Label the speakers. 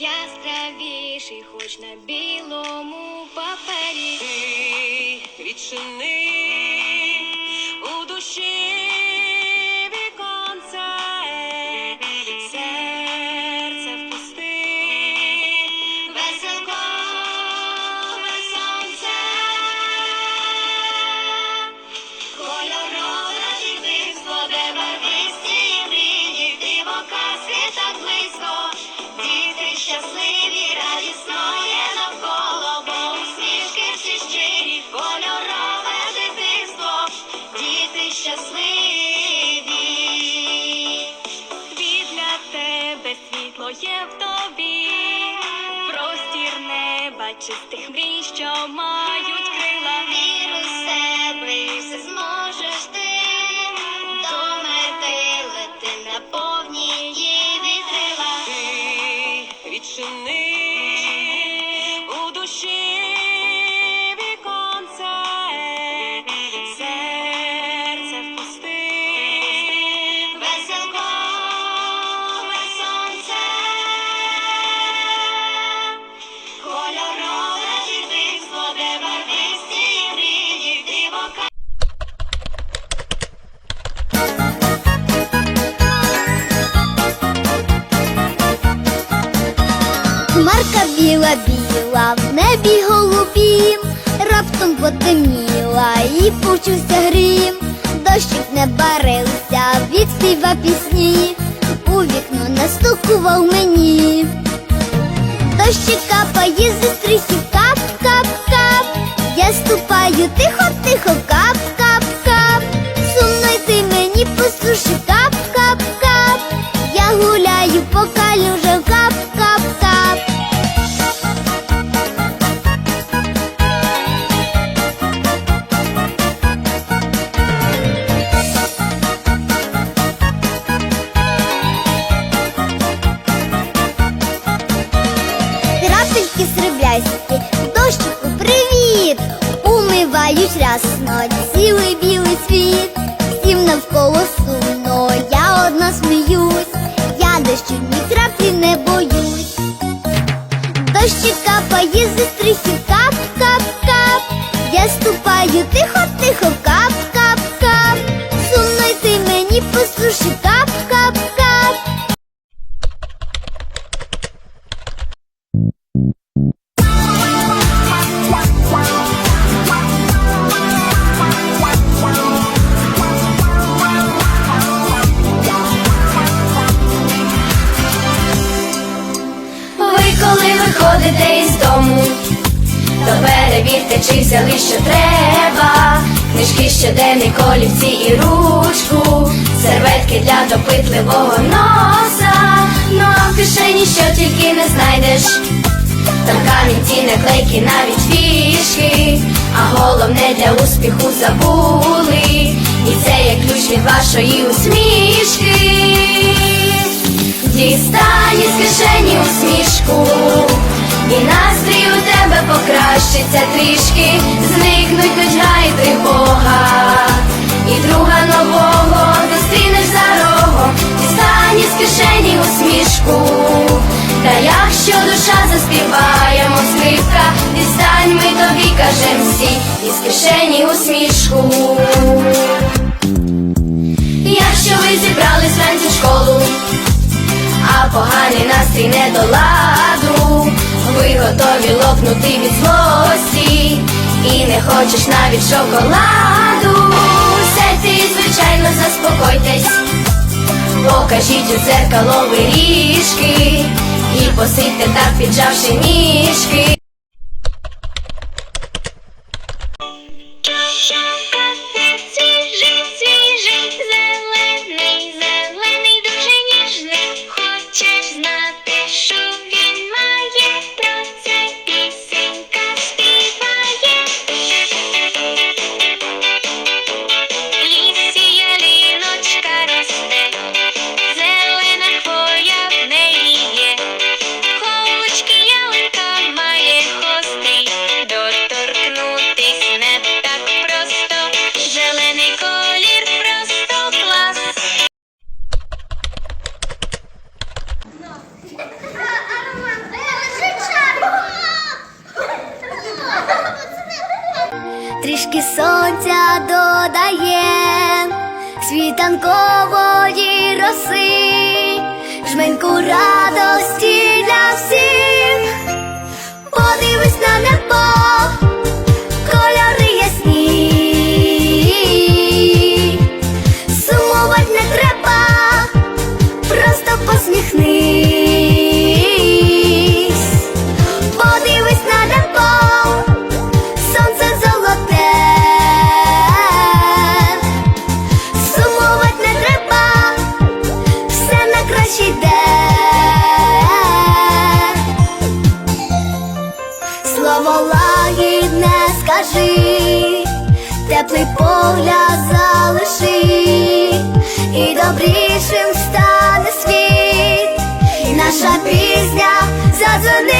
Speaker 1: яскравіший, хоч на білому папері.
Speaker 2: Ти відчини
Speaker 1: чистих мрій, що мають крила.
Speaker 3: Небі голубім, раптом потемніла і почувся грім, дощик не барився від співа пісні, у вікно настукував мені. Дощик капає зі рясно цілий білий світ, всім навколо сумно, я одна сміюсь, я дощу ні краплі не боюсь. Дощик капає зі стрихи, кап, кап, кап. Я ступаю тихо, тихо, кап, кап, кап. Сумно йти мені по суші, кап,
Speaker 4: виходите із дому, то перевірте, чи взяли, що треба. Книжки, щоденник, олівці і ручку, серветки для допитливого носа. Ну а в кишені що тільки не знайдеш. Там камінці, наклейки, навіть фішки, а головне для успіху забули. І це є ключ від вашої усмішки. Дістань із кишені усмішку, і настрій у тебе покращиться трішки, зникнуть нудьга і тривога, і друга нового зустрінеш за рогом, дістань із кишені усмішку, та якщо душа заспіває, мов дістань ми тобі кажем всі, із кишені усмішку. Готові від злості і не хочеш навіть шоколаду. Сядьте і, звичайно, заспокойтесь, покажіть у дзеркало виріжки і посидьте так, піджавши ніжки.
Speaker 3: Трішки сонця додає, світанкової роси, теплий погляд залиши, і добрішим стане світ, і наша пісня задзвонить.